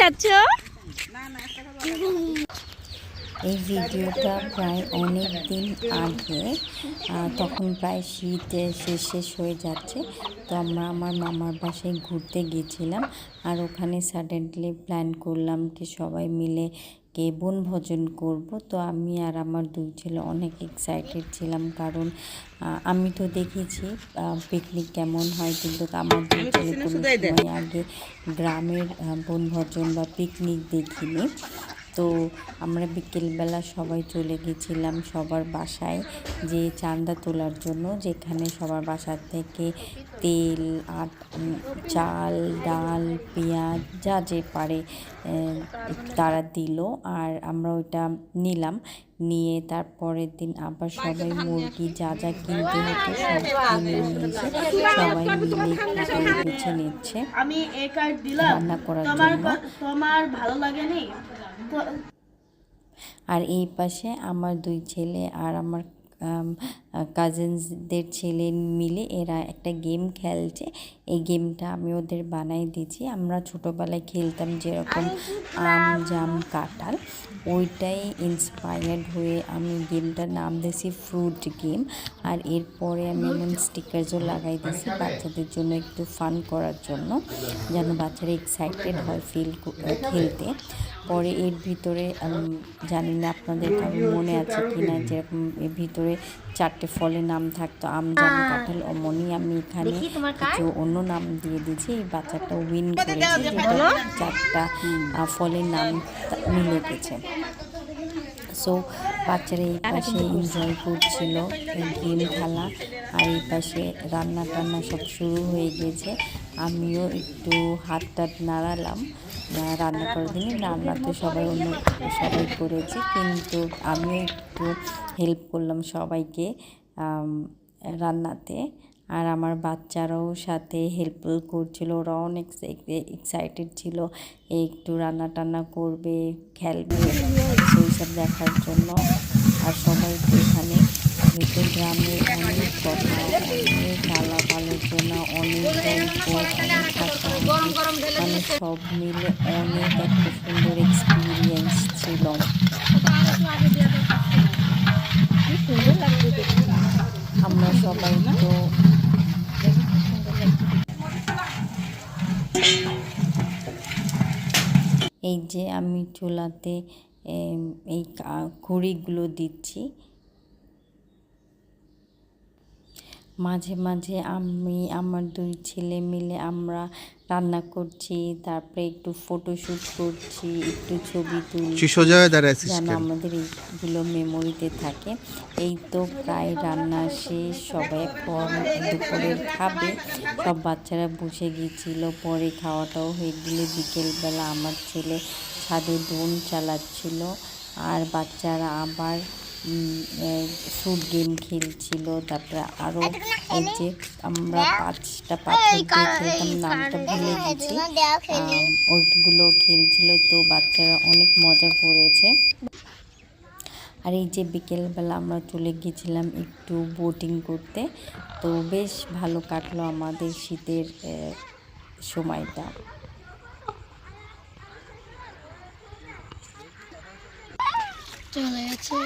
যাচ্ছ? এই ভিডিওটা প্রায় অনেক দিন আগে তখন প্রায় শীত শেষ শেষ হয়ে যাচ্ছে। তো আমরা আমার মামার বাসায় ঘুরতে গিয়েছিলাম আর ওখানে সাডেনলি প্ল্যান করলাম কি সবাই মিলে কে বনভোজন করব? তো আমি আর আমার দুই ছেলে অনেক এক্সাইটেড ছিলাম কারণ আমি তো দেখেছি পিকনিক কেমন হয় কিন্তু আমার দুই ছেলে কোনো সময় আগে গ্রামের বনভোজন বা পিকনিক দেখিনি। তো আমরা বিকেলবেলা সবাই চলে গেছিলাম সবার বাসায় যে চাঁদা তোলার জন্য যেখানে সবার বাসা থেকে তেল আট চাল ডাল পেঁয়াজ যা যে পারে তারা দিল আর আমরা ওইটা নিলাম। নিয়ে তারপরের দিন আবার সবাই মুরগি যা যা কিনতে হতো সব কিনে নিয়ে এসে সবাই মিলে একটু গুছিয়ে নিচ্ছে আমি রান্না করার জন্য। তোমার ভালো আর এই পাশে আমার দুই ছেলে আর আমার কাজিনসদের ছেলে মিলে এরা একটা গেম খেলছে। এই গেমটা আমি ওদের বানাই দিয়েছি। আমরা ছোটোবেলায় খেলতাম যেরকম আম জাম কাঁঠাল। ওইটাই ইন্সপায়ার্ড হয়ে আমি গেমটার নাম দিয়েছি ফ্রুট গেম আর এরপরে আমি এমন স্টিকারসও লাগাই দিয়েছি বাচ্চাদের জন্য একটু ফান করার জন্য যেন বাচ্চারা এক্সাইটেড হয় ফিল খেলতে। পরে এর ভিতরে জানি না আপনাদের মনে আছে কি না যেরকম এর ভিতরে চারটে ফলের নাম থাকতো আম জাম কাঁঠাল ও মনি আমি এখানে কিছু অন্য নাম দিয়ে দিয়েছি এই বাচ্চাটা উইন করেছে চারটা ফলের নাম মিলে গেছে। সো বাচ্চারা এই পাশে এনজয় করছিল এই গেম খেলা। আর এই পাশে রান্না টান্না সব শুরু হয়ে গেছে। আমিও একটু হাত টাত নাড়ালাম রান্না করার দিনে রান্না তো সবাই অন্য সবাই করেছে কিন্তু আমিও একটু হেল্প করলাম সবাইকে রান্নাতে। আর আমার বাচ্চারাও সাথে হেল্প করছিল ওরা অনেক এক্সাইটেড ছিল। একটু রান্না টান্না করবে, খেলবে সেই সব দেখার জন্য। আর সবাই এখানে যেহেতু গ্রামে অনেক কথা, অনেক আলাপ আলোচনা অনেক মানে সব মিলে অনেক একটা সুন্দর এক্সপিরিয়েন্স ছিল আমরা সবাই তো এই যে আমি চুলাতে এই খড়িগুলো দিচ্ছি। মাঝে মাঝে আমি আমার দুই ছেলে মিলে আমরা রান্না করছি তারপরে একটু ফটোশ্যুট করছি একটু ছবি তুলছি। সোজা যেন আমাদের এইগুলো মেমোরিতে থাকে। এই তো প্রায় রান্না শেষ সবাই এখন দুপুরের খাবে। সব বাচ্চারা বসে গিয়েছিল পরে খাওয়াটাও হয়ে গেলে বিকেলবেলা আমার ছেলে ছাদে দোন চালাচ্ছিল। আর বাচ্চারা আবার ফ্রুট গেম খেলছিল, তারপরে আরও এই যে আমরা পাঁচটা পাথর দিয়ে খেলতাম, নামটা ভুলে গেছি। ওইগুলো খেলছিল, তো বাচ্চারা অনেক মজা করেছে। আর এই যে বিকেলবেলা আমরা চলে গিয়েছিলাম একটু বোটিং করতে, তো বেশ ভালো কাটলো আমাদের শীতের সময়টা। চলে গেছে।